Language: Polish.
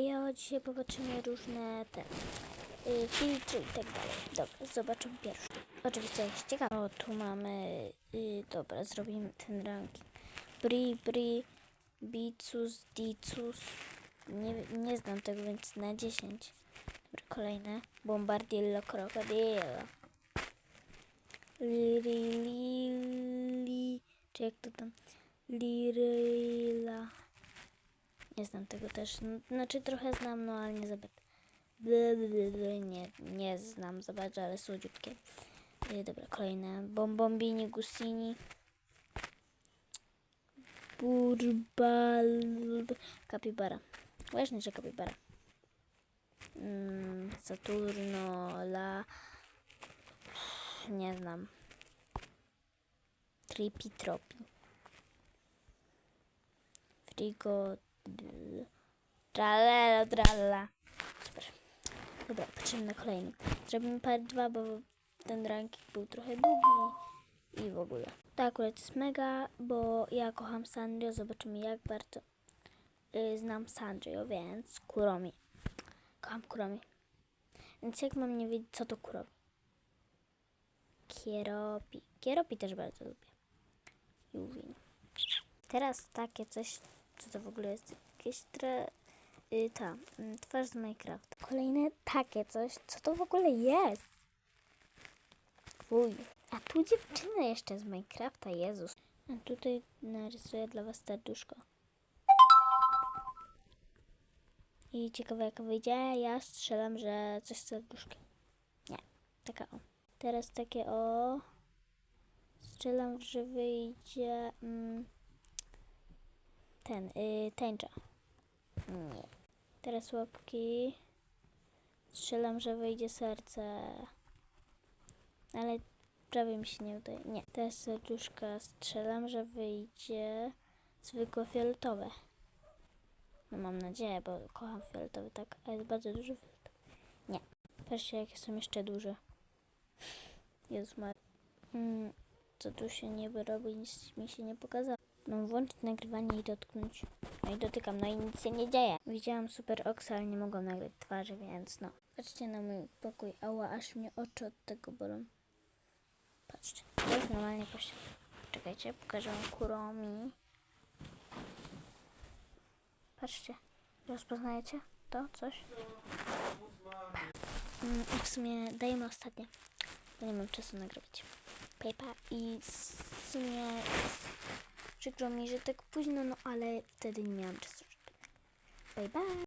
O, dzisiaj popatrzymy różne te y, filtry i tak dalej. Dobra, zobaczymy pierwszy. Oczywiście jak ciekawe. O, tu mamy, y, dobra, zrobimy ten ranking. Bri, bri, bicus, dicus. Nie, nie znam tego, więc na 10. Dobra, kolejne. Bombardillo, crocodilo. Liri, lili, czy jak to tam? Liryla. Nie znam tego też. Znaczy trochę znam, no ale nie za bardzo. Nie, nie znam za bardzo, ale słodziutkie. Y, dobra, kolejne. Bombombini, gusini. Burbal. Kapibara. Ważne, że kapibara. Mm, Saturno, la... Nie znam. Tripitropi. Frigo... Tralala, tralala. Super. Dobra, patrzymy na kolejny. Zrobimy part 2, bo ten ranking był trochę długi i w ogóle. To akurat jest mega, bo ja kocham Sanrio. Zobaczymy jak bardzo y, znam Sanrio, więc Kuromi. Kocham Kuromi. Więc jak mam nie wiedzieć, co to Kuromi? Kieropi. Kieropi też bardzo lubię. Juwin. Teraz takie coś, co to w ogóle jest? Jakieś tra... Y, ta, mm, twarz z Minecraft. Kolejne takie coś, co to w ogóle jest? Wuj. A tu dziewczyna jeszcze z Minecrafta, Jezus. A tutaj narysuję dla was serduszko. I ciekawe jak wyjdzie, ja strzelam, że coś z serduszkiem. Nie, taka o. Teraz takie o. Strzelam, że wyjdzie mm, ten, y, tęcza. Nie. Teraz łapki. Strzelam, że wyjdzie serce. Ale prawie mi się nie udaje. Nie. Teraz serduszka strzelam, że wyjdzie zwykłe fioletowe. No mam nadzieję, bo kocham fioletowy, tak. A jest bardzo duży fioletowy. Nie. Patrzcie, jakie są jeszcze duże. Jezus Mar... Mm, co tu się niby robi, nic mi się nie pokazało. Mam włączyć nagrywanie i dotknąć. No i dotykam, no i nic się nie dzieje. Widziałam super oksa, ale nie mogłam nagrać twarzy, więc no. Patrzcie na mój pokój. Ała, aż mnie oczy od tego bolą. Patrzcie, to jest normalnie pościel. Czekajcie, pokażę kuromi. Patrzcie, rozpoznajecie to coś? Mm, w sumie dajemy ostatnie, bo nie mam czasu nagrywać. Pepa i w sumie przykro mi, że tak późno, no ale wtedy nie miałam czasu. Bye bye!